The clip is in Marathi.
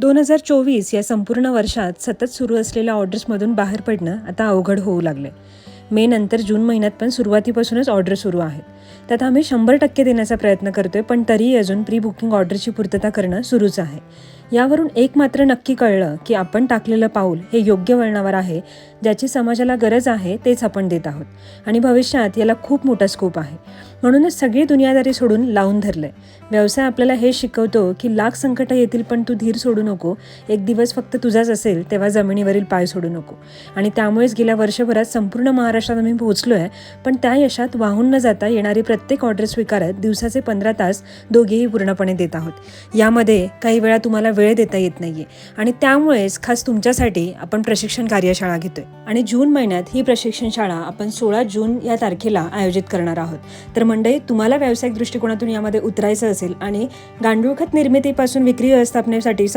दोन हजार चोवीस या संपूर्ण वर्षात सतत सुरू असलेल्या ऑर्डर्समधून बाहेर पडणं आता अवघड होऊ लागले मे नंतर जून महिन्यात पण सुरुवातीपासूनच ऑर्डर सुरू आहेत. त्यात आम्ही शंभर टक्के देण्याचा प्रयत्न करतोय पण तरीही अजून प्री बुकिंग ऑर्डरची पूर्तता करणं सुरूच आहे. यावरून एक मात्र नक्की कळलं की आपण टाकलेलं पाऊल हे योग्य वळणावर आहे ज्याची समाजाला गरज आहे तेच आपण देत आहोत. आणि भविष्यात याला खूप मोठा स्कोप आहे. म्हणूनच सगळी दुनियादारी सोडून लावून धरलंय. व्यवसाय आपल्याला हे शिकवतो की लाख संकट येतील पण तू धीर सोडू नको. एक दिवस फक्त तुझाच असेल तेव्हा जमिनीवरील पाय सोडू नको. आणि त्यामुळेच गेल्या वर्षभरात संपूर्ण महाराष्ट्रात आम्ही पोहोचलो आहे पण त्या यशात वाहून न जाता येणारी प्रत्येक ऑर्डर स्वीकारत दिवसाचे पंधरा तास दोघेही पूर्णपणे देत आहोत. यामध्ये काही वेळा तुम्हाला वेळ देता येत नाहीये. आणि त्यामुळेच खास तुमच्यासाठी आपण प्रशिक्षण कार्यशाळा घेतोय. आणि जून महिन्यात ही प्रशिक्षण शाळा आपण सोळा जून या तारखेला आयोजित करणार आहोत. तर मंडळी तुम्हाला व्यावसायिक दृष्टिकोनातून यामध्ये उतरायचं असेल आणि गांडूळ खत निर्मितीपासून विक्री व्यवस्थापनेसाठी